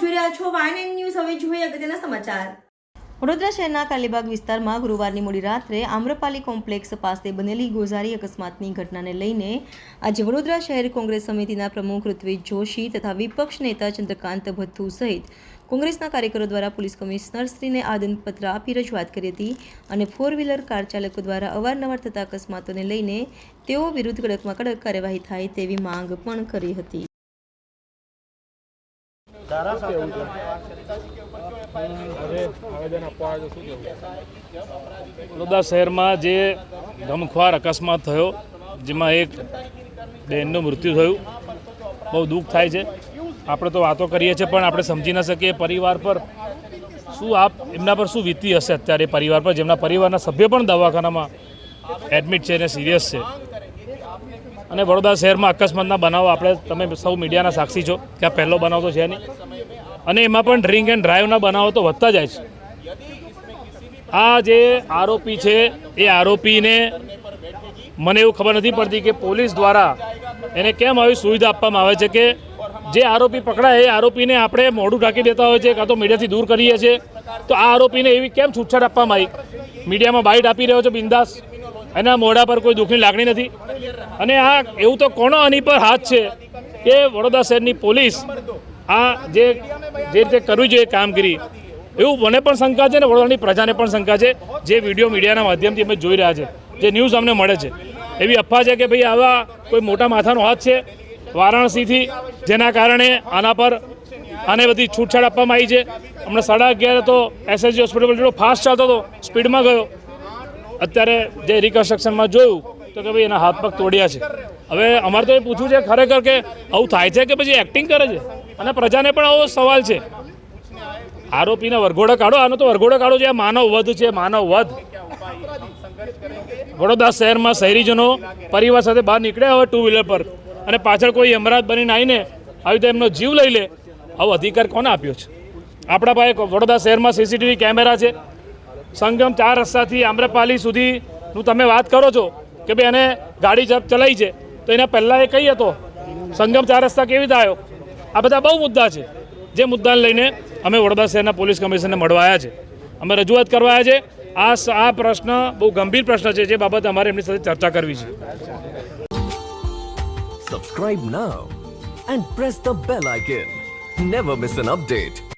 રહ્યા છો વાયન ન્યૂઝ. હવે જોઈએ અગત્યના સમાચાર. વડોદરા શહેરના કાલીબાગ વિસ્તારમાં ગુરુવારની મોડી રાત્રે આમ્રપાલી કોમ્પ્લેક્સ પાસે બનેલી ગોઝારી અકસ્માતની ઘટનાને લઈને આજે વડોદરા શહેર કોંગ્રેસ સમિતિના પ્રમુખ ઋત્વિજ જોશી તથા વિપક્ષ નેતા ચંદ્રકાંત ભથ્થુ સહિત કોંગ્રેસના કાર્યકરો દ્વારા પોલીસ કમિશનરશ્રીને આદનપત્ર આપી રજૂઆત કરી હતી અને ફોર વ્હીલર કાર ચાલકો દ્વારા અવારનવાર થતા અકસ્માતોને લઈને તેઓ વિરુદ્ધ કડકમાં કડક કાર્યવાહી થાય તેવી માંગ પણ કરી હતી. કેવું છે? વડોદરા શહેરમાં જે ગમખ્વાર અકસ્માત થયો જેમાં એક બહેનનું મૃત્યુ થયું બહુ દુઃખ થાય છે. આપણે તો વાતો કરીએ છીએ પણ આપણે સમજી ન શકીએ પરિવાર પર શું આપ એમના પર શું વીતી હશે અત્યારે? પરિવાર પર જેમના પરિવારના સભ્ય પણ દવાખાનામાં એડમિટ છે અને સિરિયસ છે. અને વડોદરા શહેરમાં અકસ્માતના બનાવો આપણે તમે સૌ મીડિયાના સાક્ષી છો કે આ પહેલો બનાવ તો છે નહીં. અને એમાં પણ ડ્રિંક એન્ડ ડ્રાઈવના બનાવો તો વધતા જાય છે. આ જે આરોપી છે, એ આરોપીને મને એવું ખબર નથી પડતી કે પોલીસ દ્વારા એને કેમ આવી સુવિધા આપવામાં આવે છે કે જે આરોપી પકડાય, એ આરોપીને આપણે મોઢું ઢાંકી દેતા હોય છે કાં તો મીડિયાથી દૂર કરીએ છીએ. તો આ આરોપીને એવી કેમ છૂટછાટ આપવામાં આવી? મીડિયામાં બાઇટ આપી રહ્યો છે બિંદાસ. એના મોઢા પર કોઈ દુઃખની લાગણી નથી. અને આ એવું તો કોનો આની પર હાથ છે કે વડોદરા શહેરની પોલીસ આ જે જે રીતે કરવી જોઈએ કામગીરી, એવું મને પણ શંકા છે ને વડોદરાની પ્રજાને પણ શંકા છે. જે વીડિયો મીડિયાના માધ્યમથી અમે જોઈ રહ્યા છે. જે ન્યૂઝ અમને મળે છે. એવી અફવા છે કે ભાઈ આવા કોઈ મોટા માથાનો હાથ છે? વારાણસીથી જેના કારણે આના પર આને બધી છૂટછાટ આપવામાં આવી છે. હમણાં સાડા અગિયારે તો એસએસજી હોસ્પિટલ ફાસ્ટ ચાલતો હતો, સ્પીડમાં ગયો. અત્યારે જે રિકન્સ્ટ્રક્શનમાં જોયું, તો કે ભાઈ એના હાથ પગ તોડ્યા છે. હવે અમારે તો એ પૂછવું છે ખરેખર કે આવું થાય છે કે પછી એક્ટિંગ કરે છે? અને પ્રજાને પણ આવો સવાલ છે. આરોપીને વરઘોડો કાઢો. આનો તો વરઘોડો કાઢો છે. આ માનવ વધ છે માનવ વધ વડોદરા શહેરમાં શહેરીજનો પરિવાર સાથે બહાર નીકળ્યા હોય ટુ વ્હીલર પર અને પાછળ કોઈ યમરાજ બનીને આવીને આવી રીતે એમનો જીવ લઈ લે, આવો અધિકાર કોને આપ્યો છે? આપણા પાસે વડોદરા શહેરમાં સીસીટીવી કેમેરા છે. સંગમ ચાર રસ્તાથી આમ્રપાલી સુધીનું તમે વાત કરો છો કે ભાઈ એને ગાડી જપ ચલાવી છે, તો એના પહેલાં એ કઈ હતો? સંગમ ચાર રસ્તા કેવી રીતે આવ્યો? આ બધા બહુ મુદ્દા છે. જે મુદ્દાને લઈને અમે વડોદરા શહેરના પોલીસ કમિશનરને મળવા આવ્યા છે. અમે રજૂઆત કરવા આવ્યા છે. આ આ પ્રશ્ન બહુ ગંભીર પ્રશ્ન છે, જે બાબતે અમારે એમની સાથે ચર્ચા કરવી છે. Subscribe now and press the bell icon never miss an update.